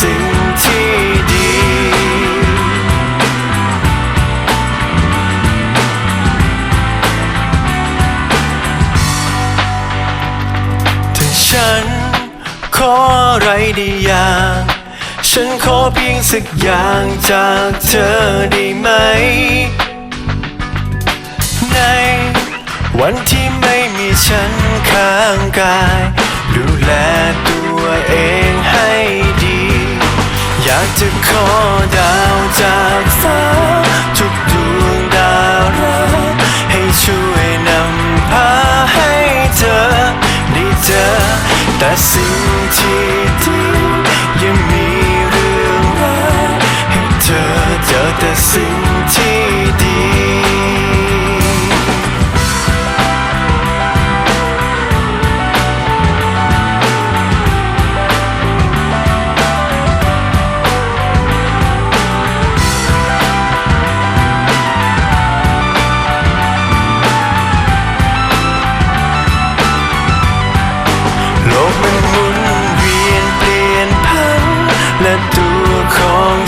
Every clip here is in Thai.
สิ่งที่ดีถ้าฉันขออะไรด้อย่าง ฉันขอเพียงสักอย่างจากเธอได้ไหม ในวันที่ไม่มีฉันข้างกาย ดูแลตัวเองให้ อยากจะขอดาวจากฟ้า ทุกดวงดาวรักให้ช่วยนำพาให้เธอได้เจอ แต่สิ่งที่ดียังมีเรื่องรายให้เธอเจอแต่สิ่ง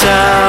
time.